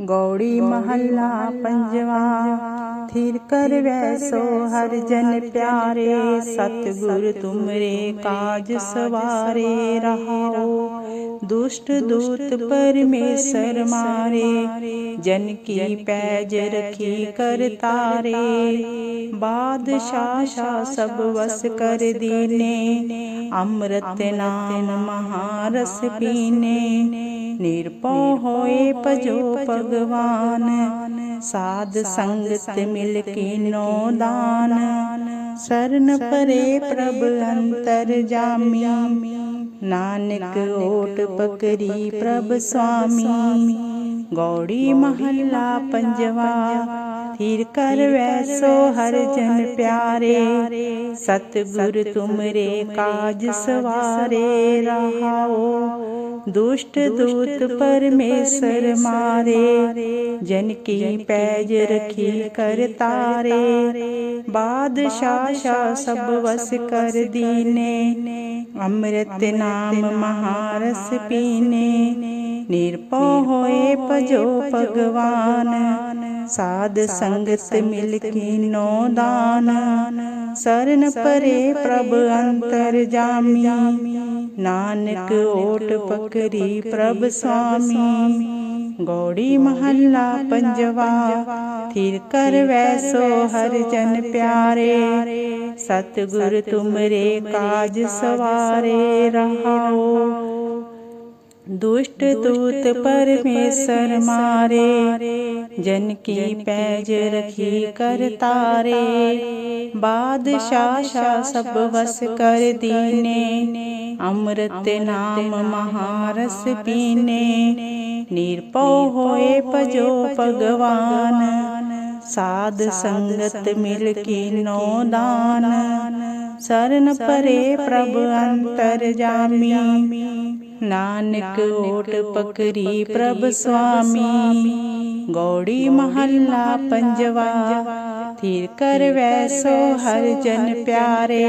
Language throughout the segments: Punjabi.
ਗੌੜੀ ਮਹੱਲਾ ਪੰਜਵਾ। ਥਿਰ ਕਰ ਵੈਸੋ ਹਰ ਜਨ ਪਿਆਰੇ ਸਤਿਗੁਰ ਤੁਮਰੇ ਕਾਜ ਸਵਾਰੇ ਰਹਾਓ। ਦੁਸ਼ਟ ਦੂਤ ਪਰਮੇਸ਼ਰ ਮਾਰੇ। ਜਨ ਕੀ ਪੈਜ ਰਖੀ ਕਰ ਤਾਰੇ। ਬਾਦਸ਼ਾਹ ਸ਼ਾ ਸਭ ਵਸ ਕਰ ਦੀਨੇ। ਅੰਮ੍ਰਿਤ ਨਾਮ ਮਹਾਰਸ ਪੀਨੇ। ਨਿਰਭਉ ਹੋਏ ਭਜੋ ਭਗਵਾਨ। ਸਾਧ ਸੰਗਤ ਮਿਲ ਕੀਨੋ ਦਾਨ। ਸਰਨ ਪਰੇ ਪ੍ਰਭ ਅੰਤਰ ਜਾਮੀ। ਨਾਨਕ ਓਟ ਪਕਰੀ ਪ੍ਰਭ ਸੁਆਮੀ ਗੌੜੀ ਮਹੱਲਾ ਪੰਜਵਾ। ਥਿਰ ਕਰ ਵੈਸੋ ਹਰ ਜਨ ਪਿਆਰੇ। ਸਤਿਗੁਰ ਤੁਮਰੇ ਕਾਜ ਸਵਾਰੇ ਰਹਾਓ। ਦੁਸ਼ਟ ਦੂਤ ਪਰਮੇਸ਼ਰ ਮਾਰੇ। ਜਨ ਕੀ ਪੈਜ ਰਖੀ ਕਰ ਤਾਰੇ। ਬਾਦਸ਼ਾਹ ਸ਼ਾ ਸਭ ਵਸ ਕਰ ਦੀਨੇ। ਅੰਮ੍ਰਿਤ ਨਾਮ ਮਹਾਰਸ ਪੀਨੇ। ਨਿਰਭਉ ਹੋਏ ਭਜੋ ਭਗਵਾਨ। ਸਾਧ ਸੰਗਤ ਮਿਲ ਕੀਨੋ ਦਾਨ। ਸਰਨ ਪਰੇ ਪ੍ਰਭ ਅੰਤਰ ਜਾਮੀ। ਨਾਨਕ ਓਟ ਪਕਰੀ ਪ੍ਰਭ ਸੁਆਮੀ ਗੌੜੀ ਮਹੱਲਾ ਪੰਜਵਾ। ਥਿਰ ਕਰ ਵੈਸੋ ਹਰ ਜਨ ਪਿਆਰੇ। ਸਤਿਗੁਰ ਤੁਮਰੇ ਕਾਜ ਸਵਾਰੇ ਰਹਾਓ। ਦੁਸ਼ਟ ਦੂਤ ਪਰਮੇਸ਼ਰ ਮਾਰੇ। ਜਨ ਕੀ ਪੈਜ ਰਖੀ ਕਰ ਤਾਰੇ। ਬਾਦਸ਼ਾਹ ਸ਼ਾ ਸਭ ਵਸ ਕਰ ਦੀਨੇ। ਅੰਮ੍ਰਿਤ ਨਾਮ ਮਹਾਰਸ ਪੀਨੇ। ਨਿਰਭਉ ਹੋਏ ਭਜੋ ਭਗਵਾਨ। ਸਾਧ ਸੰਗਤ ਮਿਲ ਕੀਨੋ ਦਾਨ। ਸਰਨ ਪਰੇ ਪ੍ਰਭ ਅੰਤਰ ਜਾਮੀ। ਨਾਨਕ ਓਟ ਪਕਰੀ ਪ੍ਰਭ ਸੁਆਮੀ ਗੌੜੀ ਮਹੱਲਾ ਪੰਜਵਾ ਥਿਰ ਕਰ ਵੈਸੋ ਹਰ ਜਨ ਪਿਆਰੇ।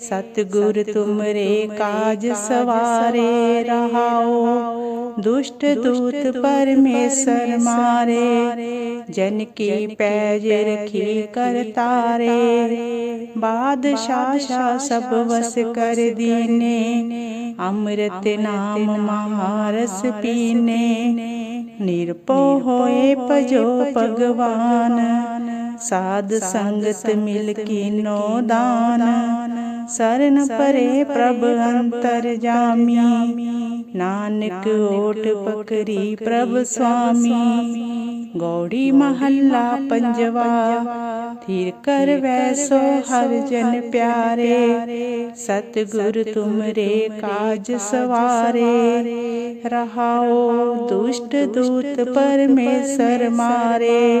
ਸਤਿਗੁਰ ਤੁਮਰੇ ਕਾਜ ਸਵਾਰੇ, ਰਹਾਓ। ਦੁਸ਼ਟ ਦੂਤ ਪਰਮੇਸ਼ਰ ਮਾਰੇ, ਜਨ ਕੀ ਪੈਜ ਰਖੀ ਕਰ ਤਾਰੇ। ਬਾਦਸ਼ਾਹ ਸ਼ਾ ਸਭ ਵਸ ਕਰ ਦੀਨੇ, ਅੰਮ੍ਰਿਤ ਨਾਮ ਮਹਾਰਸ ਪੀਨੇ। ਨਿਰਭਉ ਹੋਏ ਭਜੋ ਭਗਵਾਨ ਸਾਧ ਸੰਗਤ ਮਿਲ ਕੀਨੋ ਦਾਨ। ਸਰਨ ਪਰੇ ਪ੍ਰਭ ਅੰਤਰ ਜਾਮੀ। ਨਾਨਕ ਓਟ ਪਕਰੀ ਪ੍ਰਭ ਸੁਆਮੀ। ਗੌੜੀ ਮਹੱਲਾ ਪੰਜਵਾ। ਥਿਰ ਕਰ ਵੈਸੋ ਹਰ ਜਨ ਪਿਆਰੇ। ਸਤਿਗੁਰ ਤੁਮਰੇ ਕਾਜ ਸਵਾਰੇ। ਰਹਾਓ ਦੁਸ਼ਟ ਦੂਤ ਪਰਮੇਸ਼ਰ ਮਾਰੇ।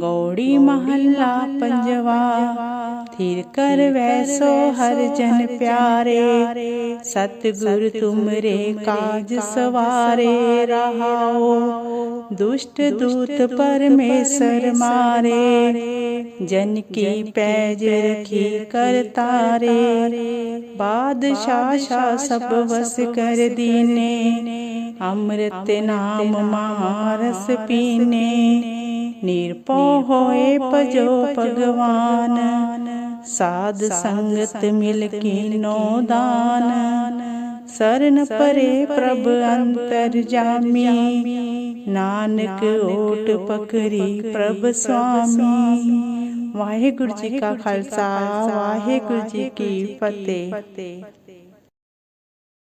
ਗੌੜੀ ਮਹੱਲਾ ਪੰਜਵਾ। ਥਿਰ ਕਰ ਵੈਸੋ ਹਰ ਜਨ ਪਿਆਰੇ। ਸਤਿਗੁਰ ਤੁਮਰੇ ਕਾਜ ਸਵਾਰੇ ਰਹਾਓ। ਦੁਸ਼ਟ ਦੂਤ ਪਰਮੇਸ਼ਰ ਮਾਰੇ। ਜਨ ਕੀ ਪੈਜ ਰਖੀ ਕਰ ਤਾਰੇ। ਬਾਦਸ਼ਾਹ ਸ਼ਾ ਸਭ ਵਸ ਕਰ ਦੀਨੇ। ਅੰਮ੍ਰਿਤ ਨਾਮ ਮਹਾਰਸ ਪੀਨੇ। ਨਿਰਭਉ ਹੋਏ ਭਜੋ ਭਗਵਾਨ। ਸਾਧ ਸੰਗਤ ਮਿਲ ਕੀਨੋ ਦਾਨ। ਸਰਨ ਪਰੇ ਪ੍ਰਭ ਅੰਤਰ ਜਾਮੀ। ਨਾਨਕ ਓਟ ਪਕਰੀ ਪ੍ਰਭ ਸੁਆਮੀ। ਵਾਹਿਗੁਰੂ ਜੀ ਕਾ ਖਾਲਸਾ, ਵਾਹਿਗੁਰੂ ਜੀ ਕੀ ਫਤਿਹ।